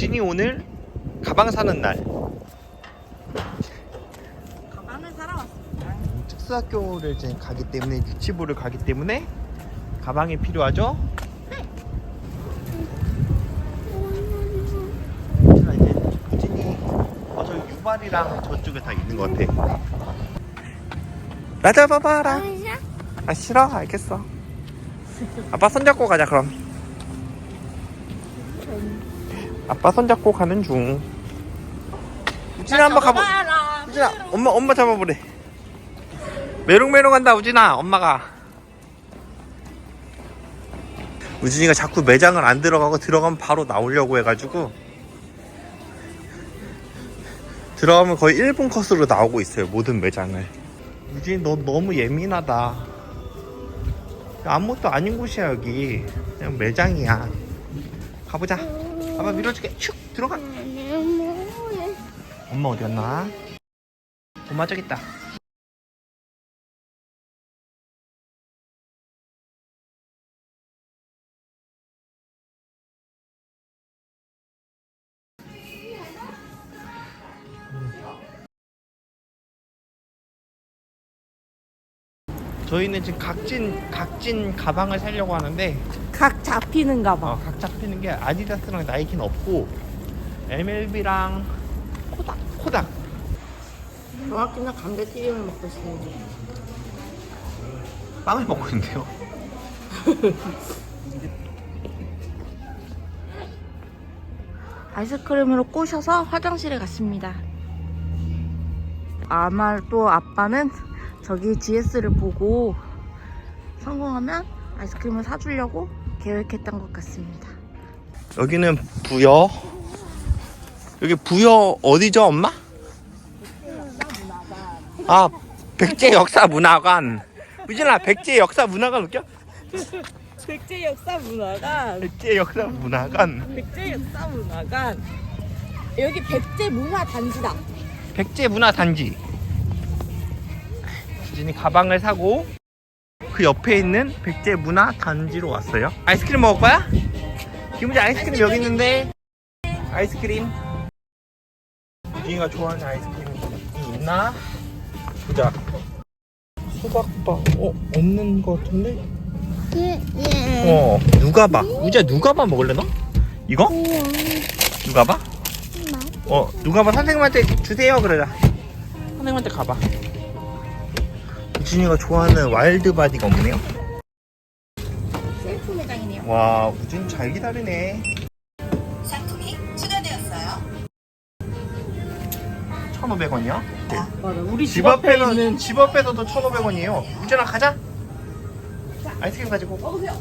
우진이 오늘 가방 사는 날. 가방을 사러 왔습니다. 특수학교를 이제 가기 때문에 유치부를 가기 때문에 가방이 필요하죠? 자 이제 우진이 어 저기 유발이랑 저쪽에 다 있는 것 같아. 나 잡아봐라. 아 싫어 알겠어. 아빠 손잡고 가자 그럼. 아빠 손잡고 가는 중. 우진아 한번 가보. 우진아 엄마 엄마 잡아보래. 메롱메롱 한다 우진아 엄마가. 우진이가 자꾸 매장을 안 들어가고 들어가면 바로 나오려고 해가지고 들어가면 거의 1분 컷으로 나오고 있어요 모든 매장을. 우진이 너 너무 예민하다. 아무것도 아닌 곳이야 여기 그냥 매장이야. 가보자. 아빠 밀어줄게. 축 들어가. 엄마 어디 갔나? 엄마 저기 있다. 저희는 지금 각진 각진 가방을 사려고 하는데 각 잡히는 가방. 어, 각 잡히는 게 아디다스랑 나이키는 없고 MLB랑 코닥 코닥 정확히는 감자튀김을 먹고 있습니다. 빵을 먹고 있는데요. 아이스크림으로 꼬셔서 화장실에 갔습니다. 아마 또 아빠는 저기 GS를 보고 성공하면 아이스크림을 사주려고 계획했던 것 같습니다. 여기는 부여. 여기 부여 어디죠, 엄마? 아, 백제 역사 문화관. 유진아, 백제 역사 문화관 웃겨? 백제 역사 문화관, 백제 역사 문화관. 백제 역사 문화관. 여기 백제 문화 단지다. 백제 문화 단지. 유진이 가방을 사고 그 옆에 있는 백제 문화 단지로 왔어요. 아이스크림 먹을 거야? 김우지 아이스크림 여기 있는데. 아이스크림. 유진이가 좋아하는 아이스크림이 있나? 보자. 수박바. 어 없는 거 같은데? 어 누가 봐? 우지야 누가 봐 먹을래 너? 이거? 누가 봐? 어 누가 봐 선생님한테 주세요 그러자 선생님한테 가봐 우진이가 좋아하는 와일드 바디가 없네요 셀프 매장이네요. 와 우진 잘 기다리네 상품이 추가되었어요. 1,500원이요? 맞아. 우리 집 앞에는 집 앞에서도 1,500원이에요 우진아 가자 아이스크림 가지고 먹으세요.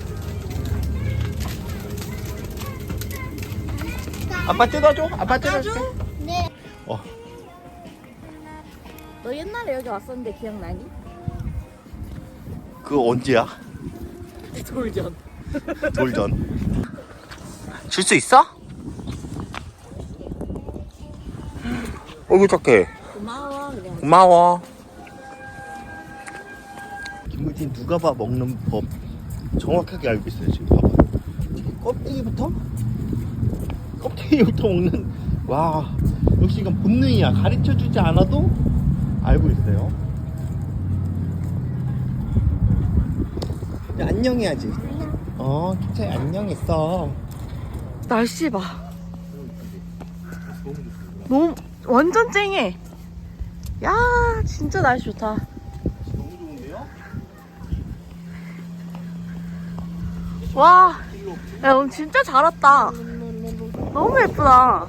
아빠 뜯어줘 아빠 뜯어줄게 네. 어 너 옛날에 여기 왔었는데 기억나니? 그거 언제야? 돌전. 돌전 줄 수 있어? 어이구 착해 고마워. 고마워. 김물진 누가 봐 먹는 법 정확하게 알고 있어요 지금 봐봐. 껍데기부터 껍데기부터 먹는 와 역시 이건 본능이야 가르쳐 주지 않아도 알고 있어요. 야, 안녕해야지. 어, 기차에 안녕했어. 날씨 봐. 너무 완전 쨍해. 야, 진짜 날씨 좋다. 너무 좋은데요? 와, 야 오늘 진짜 잘 왔다. 너무 예쁘다.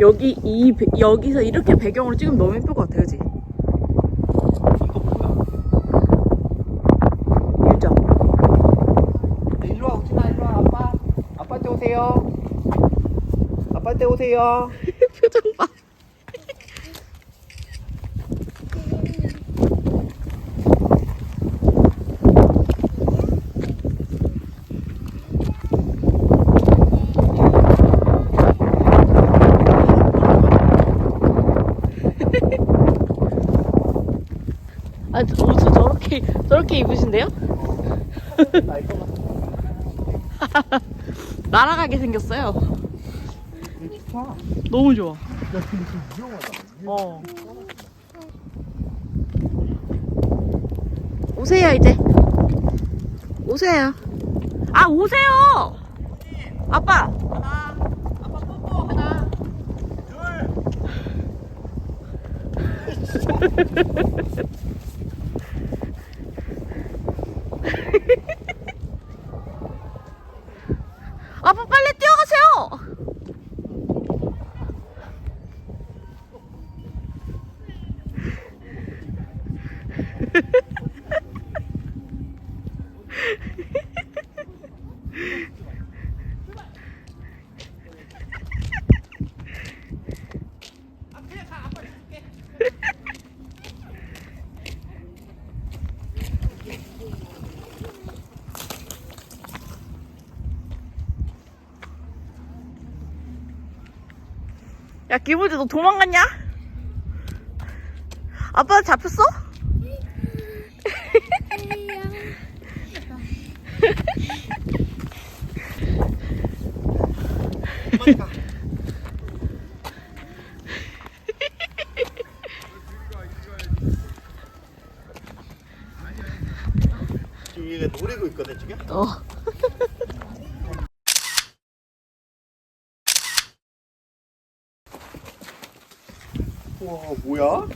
여기 이 배- 여기서 이렇게 배경으로 찍으면 너무 예쁠 것 같아, 그지? 이거 뭐야? 유정. 일로 와 우진아 일로 와 아빠 아빠한테 오세요 아빠한테 오세요 표정 봐. 아, 옷을 저렇게 저렇게 입으신데요? 날아가게 생겼어요. 좋다. 너무 좋아. 야 근데 좀 위험하다. 어. 오세요 이제. 오세요. 아 오세요. 아빠. 하나. 아빠 뽀뽀 하나. 아 빠 빨리 뛰어가세요. 야 기부지 너 도망갔냐? 아빠 잡혔어? 지금 얘가 노리고 있거든 지금. 어. 와 뭐야?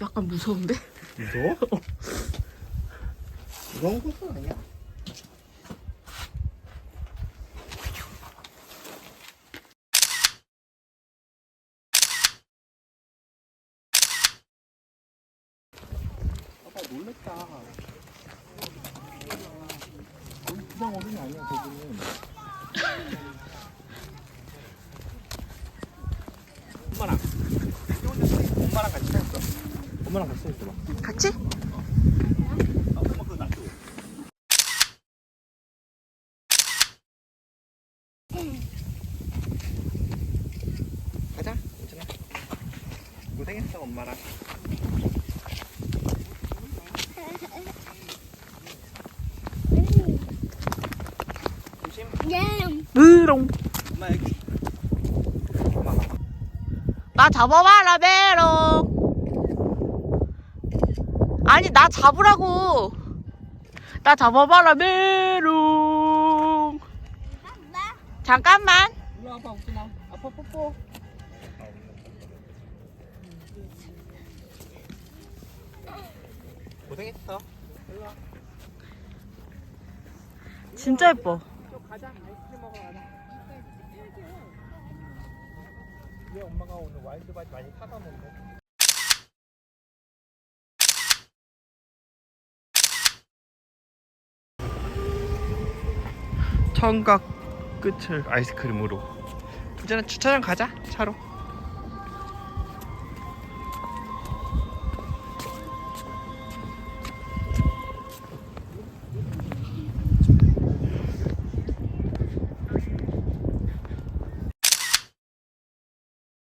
약간 무서운데? 무서워? 무서운 것은 아니야. 놀랬다. 그냥 어른이 아니야 저기는. 엄마랑 엄마랑 같이. 엄마랑. 가자, 괜찮아. 고생했어, 엄마랑. 으롱. 엄마 여기. 엄마. 나 잡아봐라 메롱. 아니 나 잡으라고. 나 잡아봐라 메롱. 잠깐만. 일로 와봐, 웃지마. 아빠 뽀뽀. 고생했어. 일로 와. 진짜 예뻐. 쭉 가자. 아이스크림 먹으러 가자. 왜 엄마가 오늘 와일드바이 많이 사다 먹네. 청각 끝을 아이스크림으로. 이제는 주차장 가자 차로.